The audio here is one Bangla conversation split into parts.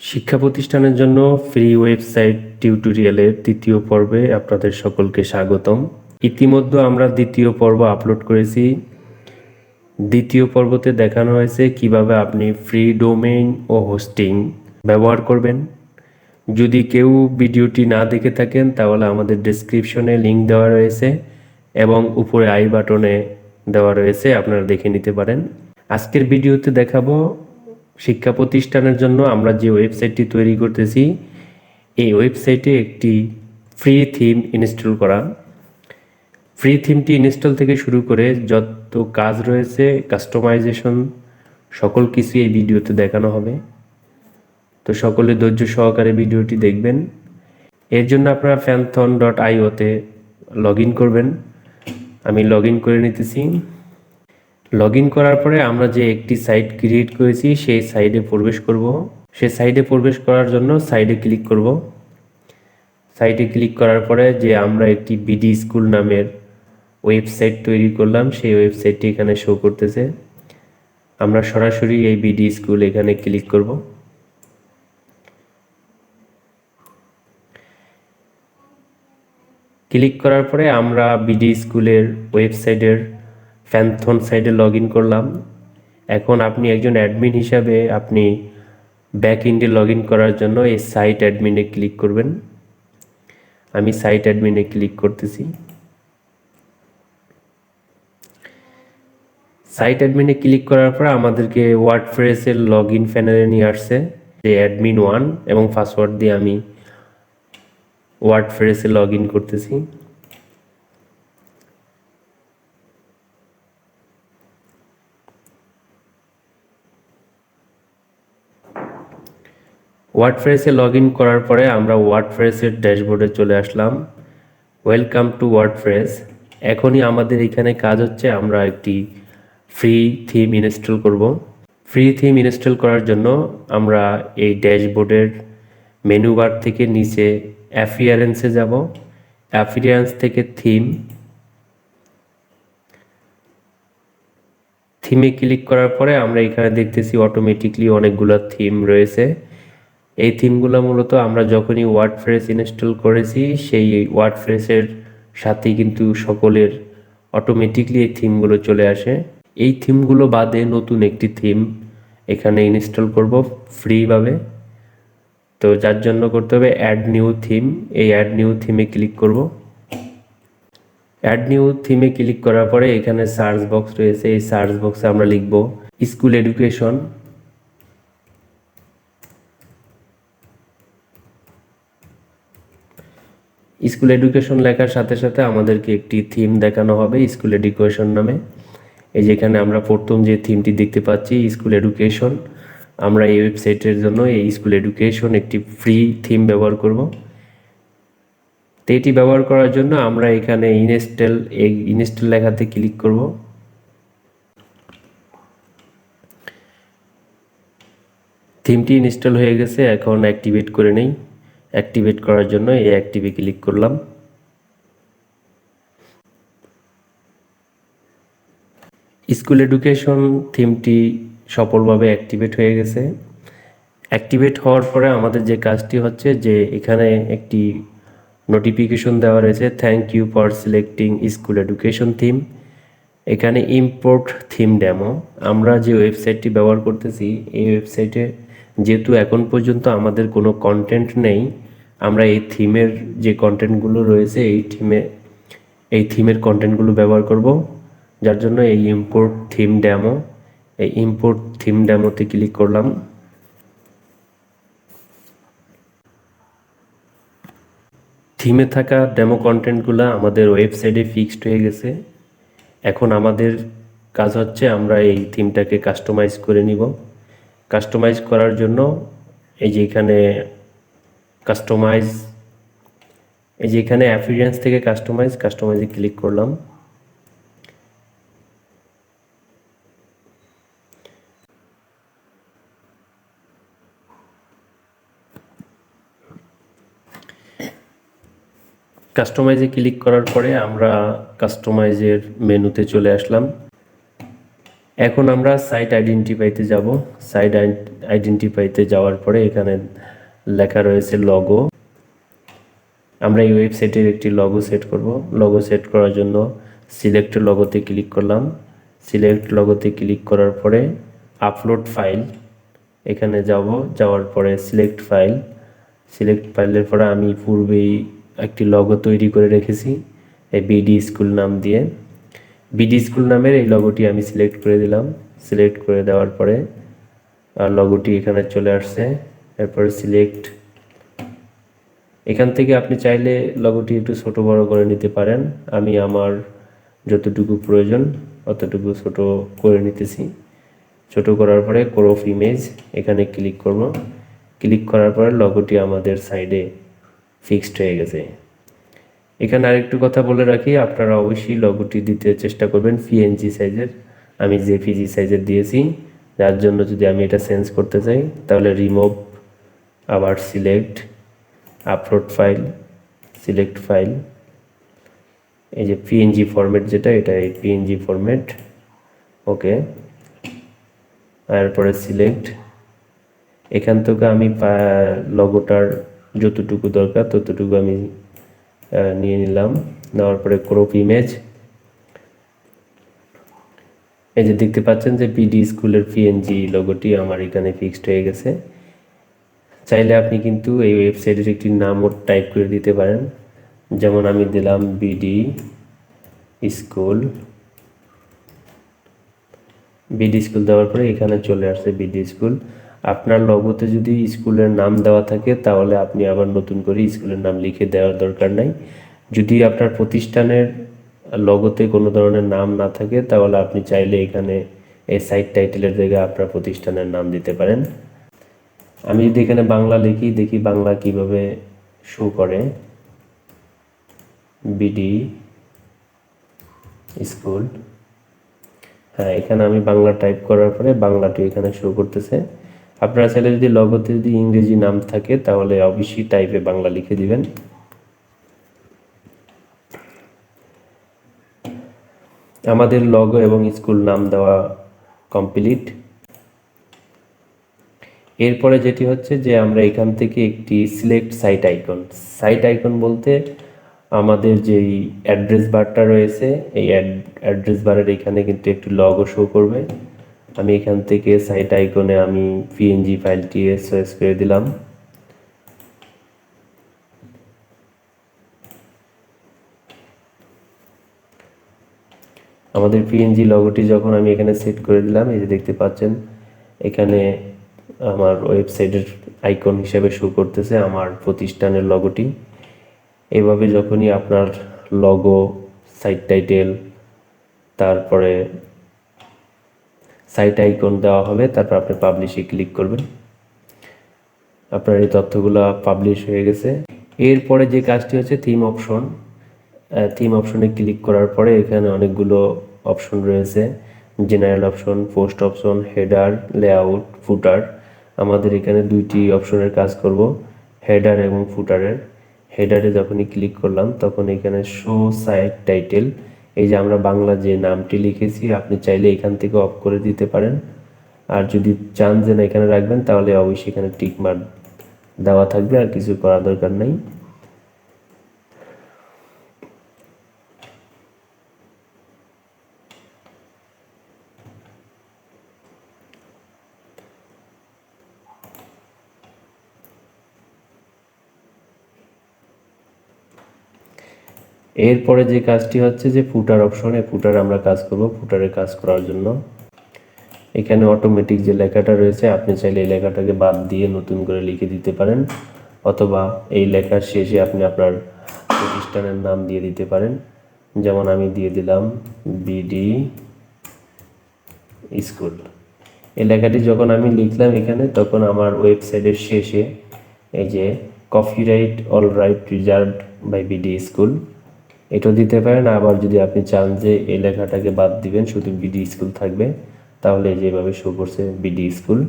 শিক্ষা প্রতিষ্ঠানের জন্য ফ্রি ওয়েবসাইট টিউটোরিয়ালের তৃতীয় পর্বে আপনাদের সকলকে স্বাগতম। ইতিমধ্যে আমরা দ্বিতীয় পর্ব আপলোড করেছি। দ্বিতীয় পর্বতে দেখানো হয়েছে কীভাবে আপনি ফ্রি ডোমেইন ও হোস্টিং ব্যবহার করবেন। যদি কেউ ভিডিওটি না দেখে থাকেন, তাহলে আমাদের ডেসক্রিপশনে লিংক দেওয়া রয়েছে এবং উপরে আই বাটনে দেওয়া রয়েছে, আপনারা দেখে নিতে পারেন। আজকের ভিডিওতে দেখাবো শিক্ষা প্রতিষ্ঠানের জন্য আমরা যে ওয়েবসাইটটি তৈরি করতেছি, এই ওয়েবসাইটে একটি ফ্রি থিম ইনস্টল করা। ফ্রি থিমটি ইনস্টল থেকে শুরু করে যত কাজ রয়েছে কাস্টমাইজেশন সকল কিছু এই ভিডিওতে দেখানো হবে। তো সকলে ধৈর্য সহকারে ভিডিওটি দেখবেন। এর জন্য আপনারা ফ্যানথন ডট আইওতে লগ ইন করবেন। আমি লগ ইন করে নিতেছি। লগ করার পরে আমরা যে একটি সাইট ক্রিয়েট করেছি, সেই সাইডে প্রবেশ করব। সেই সাইডে প্রবেশ করার জন্য সাইডে ক্লিক করব। সাইটে ক্লিক করার পরে যে আমরা একটি বিডি স্কুল নামের ওয়েবসাইট তৈরি করলাম, সেই ওয়েবসাইটটি এখানে শো করতেছে। আমরা সরাসরি এই বিডি স্কুল এখানে ক্লিক করব। ক্লিক করার পরে আমরা বিডি স্কুলের ওয়েবসাইটের ফ্যানথন সাইটে লগ ইন করলাম। এখন আপনি একজন অ্যাডমিন হিসাবে আপনি ব্যাক ইন্ডে লগ ইন করার জন্য এই সাইট অ্যাডমিনে ক্লিক করবেন। আমি সাইট অ্যাডমিনে ক্লিক করতেছি। সাইট অ্যাডমিনে ক্লিক করার পর আমাদেরকে ওয়ার্ড ফ্রেসের লগ ইন প্যানেলে নিয়ে আসছে, যে অ্যাডমিন ওয়ান এবং পাসওয়ার্ড দিয়ে আমি ওয়ার্ড ফ্রেসে লগ ইন করতেছি। ওয়ার্ডপ্রেসে লগ ইন করার পরে আমরা ওয়ার্ডপ্রেসের ড্যাশবোর্ডে চলে আসলাম। ওয়েলকাম টু ওয়ার্ডপ্রেস এখনই আমাদের এখানে কাজ হচ্ছে, আমরা একটি ফ্রি থিম ইনস্টল করব। ফ্রি থিম ইনস্টল করার জন্য আমরা এই ড্যাশবোর্ডের মেনু বার থেকে নিচে অ্যাফিয়ারেন্সে যাব। অ্যাফিয়ারেন্স থেকে থিম থিমে ক্লিক করার পরে আমরা এখানে দেখতেছি অটোমেটিকলি অনেকগুলো থিম রয়েছে। এই থিমগুলো মূলত আমরা যখনই ওয়ার্ড ফ্রেস ইনস্টল করেছি, সেই ওয়ার্ড ফ্রেসের সাথেই কিন্তু সকলের অটোমেটিকলি এই থিমগুলো চলে আসে। এই থিমগুলো বাদে নতুন একটি থিম এখানে ইনস্টল করব ফ্রিভাবে। তো যার জন্য করতে হবে অ্যাড নিউ থিম এই অ্যাড নিউ থিমে ক্লিক করব। অ্যাড নিউ থিমে ক্লিক করার পরে এখানে সার্চ বক্স রয়েছে, এই সার্চ বক্সে আমরা লিখব স্কুল এডুকেশন স্কুল এডুকেশন লেখার সাথে সাথে আমাদেরকে একটি থিম দেখানো হবে, স্কুল এডুকেশন নামে। এই যেখানে আমরা প্রথম যে থিমটি দেখতে পাচ্ছি, স্কুল এডুকেশন, আমরা এই ওয়েবসাইটের জন্য এই স্কুল এডুকেশন একটি ফ্রি থিম ব্যবহার করব। তো এটি ব্যবহার করার জন্য আমরা এখানে ইনস্টল, এই ইনস্টল লেখাতে ক্লিক করব। থিমটি ইনস্টল হয়ে গেছে, এখন অ্যাক্টিভেট করে নেই। অ্যাক্টিভেট করার জন্য এই অ্যাক্টিভে ক্লিক করলাম। স্কুল এডুকেশন থিমটি সফলভাবে অ্যাক্টিভেট হয়ে গেছে। অ্যাক্টিভেট হওয়ার পরে আমাদের যে কাজটি হচ্ছে যে এখানে একটি নোটিফিকেশন দেওয়া রয়েছে thank you for selecting school education theme এখানে ইম্পোর্ট থিম ডেমো আমরা যে ওয়েবসাইটটি ব্যবহার করতেছি, এই ওয়েবসাইটে যেহেতু এখন পর্যন্ত আমাদের কোনো কন্টেন্ট নেই, আমরা এই থিমের যে কন্টেন্টগুলো রয়েছে, এই থিমে এই থিমের কন্টেন্টগুলো ব্যবহার করব। যার জন্য এই ইম্পোর্ট থিম ডেমো এই ইম্পোর্ট থিম ড্যামোতে ক্লিক করলাম। থিমে থাকা ডেমো কন্টেন্টগুলো আমাদের ওয়েবসাইটে ফিক্সড হয়ে গেছে। এখন আমাদের কাজ হচ্ছে আমরা এই থিমটাকে কাস্টমাইজ করে নিব। কাস্টমাইজ করার জন্য এই যে এখানে কাস্টমাইজ এই যে এখানে অ্যাফিরিয়েন্স থেকে কাস্টমাইজ কাস্টমাইজে ক্লিক করলাম। কাস্টমাইজে ক্লিক করার পরে আমরা কাস্টমাইজের মেনুতে চলে আসলাম। এখন আমরা সাইট আইডেন্টিফাইতে যাব। সাইট আইডেন্টিফাইতে যাওয়ার পরে এখানে লেখা রয়েছে লগো আমরা এই ওয়েবসাইটের একটি লগো সেট করব। লগো সেট করার জন্য সিলেক্ট লগোতে ক্লিক করলাম। সিলেক্ট লগোতে ক্লিক করার পরে আপলোড ফাইল এখানে যাব, যাওয়ার পরে সিলেক্ট ফাইল সিলেক্ট ফাইলের পরে আমি পূর্বেই একটি লগো তৈরি করে রেখেছি, এই বিডি স্কুল নাম দিয়ে। বিডি স্কুল নামের এই লগোটি আমি সিলেক্ট করে দিলাম। সিলেক্ট করে দেওয়ার পরে আর লগোটি এখানে চলে আসছে। এরপরে সিলেক্ট এখান থেকে আপনি চাইলে লগোটি একটু ছোট বড় করে নিতে পারেন। আমি আমার যতটুকু প্রয়োজন অতটুকু ছোট করে নিতেছি। ছোট করার পরে ক্রপ ইমেজ এখানে ক্লিক করব। ক্লিক করার পরে লগোটি আমাদের সাইডে ফিক্সড হয়ে গেছে। এখানে আরেকটু কথা বলে রাখি, আপনারা অবশ্যই লগোটি দিতে চেষ্টা করবেন পিএনজি সাইজের আমি জেপিজি সাইজের দিয়েছি, যার জন্য যদি আমি এটা চেঞ্জ করতে চাই, তাহলে রিমুভ আবার select upload file select file এই যে পিএনজি ফরম্যাট যেটা, এটা এই পিএনজি ফরম্যাট ওকে তারপরে সিলেক্ট এখান থেকে আমি লগোটার যতটুকু দরকার, ততটুকু আমি নিয়ে নিলাম। নেওয়ার পরে ক্রপ ইমেজ এই যে দেখতে পাচ্ছেন যে বিডি স্কুলের পিএনজি লোগোটি আমার এখানে ফিক্সড হয়ে গেছে। চাইলে আপনি কিন্তু এই ওয়েবসাইটের একটি নামও টাইপ করে দিতে পারেন। যেমন আমি দিলাম বিডি স্কুল। বিডি স্কুল দেওয়ার পরে এখানে চলে আসছে বিডি স্কুল। আপনার লগোতে যদি স্কুলের নাম দেওয়া থাকে, তাহলে আপনি আবার নতুন করে স্কুলের নাম লিখে দেওয়ার দরকার নাই। যদি আপনার প্রতিষ্ঠানের লগোতে কোনো ধরনের নাম না থাকে, তাহলে আপনি চাইলে এখানে এই সাইট টাইটেলের জায়গায় আপনার প্রতিষ্ঠানের নাম দিতে পারেন। আমি যদি এখানে বাংলা লিখি, দেখি বাংলা কীভাবে শো করে। বিডি স্কুল হ্যাঁ এখানে আমি বাংলা টাইপ করার পরে বাংলাটি এখানে শো করতেছে। আপনারা চাইলে যদি লগোতে যদি ইংরেজি নাম থাকে, তাহলে অবশ্যই টাইপে বাংলা লিখে দিবেন। আমাদের লগো এবং স্কুল নাম দেওয়া কমপ্লিট এরপরে যেটি হচ্ছে যে, আমরা এখান থেকে একটি select site icon site icon বলতে আমাদের যেই অ্যাড্রেস বারটা রয়েছে, এই অ্যাড্রেস বারের এখানে কিন্তু একটি লগো শো করবে। আমি এখান থেকে সাইট আইকনে আমি পিএনজি ফাইলটি এসওএস করে দিলাম। আমাদের পিএনজি লগোটি যখন আমি এখানে সেট করে দিলাম, এই যে দেখতে পাচ্ছেন, এখানে আমার ওয়েবসাইটের আইকন হিসেবে শো করতেছে আমার প্রতিষ্ঠানের লগোটি এভাবে যখনই আপনার লগো সাইট টাইটেল তারপরে সাইট আইকন দেওয়া হবে, তারপর আপনি পাবলিশে ক্লিক করবেন। আপনার এই তথ্যগুলো পাবলিশ হয়ে গেছে। এরপরে যে কাজটি হচ্ছে থিম অপশন থিম অপশনে ক্লিক করার পরে এখানে অনেকগুলো অপশন রয়েছে। General option post option header layout footer আমাদের এখানে দুইটি অপশনের কাজ করব হেডার এবং ফুটারের হেডারে যখনই ক্লিক করলাম, তখন এখানে শো সাইট টাইটেল এই যে আমরা বাংলা যে নামটি লিখেছি, আপনি চাইলে এখান থেকে অফ করে দিতে পারেন। আর যদি চান যে না এখানে রাখবেন, তাহলে অবশ্যই এখানে টিক মার্ক দেওয়া থাকবে, আর কিছু করার দরকার নেই। এরপরে যে কাজটি হচ্ছে যে ফুটার অপশনে ফুটার আমরা কাজ করব ফুটারের কাজ করার জন্য। এখানে অটোমেটিক যে লেখাটা রয়েছে, আপনি চাইলে এই লেখাটাকে বাদ দিয়ে নতুন করে লিখে দিতে পারেন, অথবা এই লেখার শেষে আপনি আপনার প্রতিষ্ঠানের নাম দিয়ে দিতে পারেন। যেমন আমি দিয়ে দিলাম বিডি স্কুল এই লেখাটি যখন আমি লিখলাম এখানে, তখন আমার ওয়েবসাইটের শেষে এই যে copyright all right reserved by BD School এটাও দিতে পারেন। আবার যদি আপনি চান যে এই লেখাটাকে বাদ দিবেন, শুধু বিডি স্কুল থাকবে, তাহলে যেভাবে শো করছে বিডি স্কুল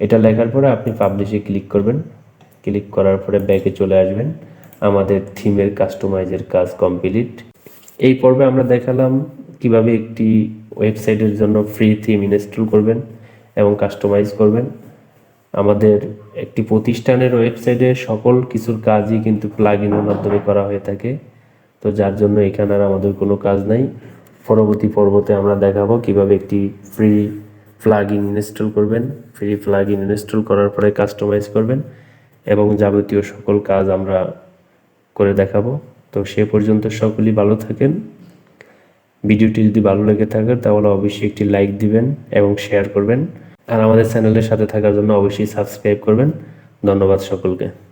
এটা লেখার পরে আপনি পাবলিশে ক্লিক করবেন। ক্লিক করার পরে ব্যাকে চলে আসবেন। আমাদের থিমের কাস্টমাইজের কাজ কমপ্লিট এই পর্বে আমরা দেখালাম কীভাবে একটি ওয়েবসাইটের জন্য ফ্রি থিম ইনস্টল করবেন এবং কাস্টমাইজ করবেন। আমাদের একটি প্রতিষ্ঠানের ওয়েবসাইটে সকল কিছুর কাজই কিন্তু প্লাগ ইনের মাধ্যমে করা হয়ে থাকে। তো যার জন্য এখানে আর আমাদের কোনো কাজ নাই। পরবর্তী পর্বতে আমরা দেখাবো কীভাবে একটি ফ্রি প্লাগ ইন ইনস্টল করবেন। ফ্রি প্লাগ ইন ইনস্টল করার পরে কাস্টমাইজ করবেন এবং যাবতীয় সকল কাজ আমরা করে দেখাবো। তো সে পর্যন্ত সকলেই ভালো থাকেন। ভিডিওটি যদি ভালো লেগে থাকে তাহলে অবশ্যই একটি লাইক দিবেন এবং শেয়ার করবেন। আর আমাদের চ্যানেলের সাথে থাকার জন্য অবশ্যই সাবস্ক্রাইব করবেন। ধন্যবাদ সকলকে।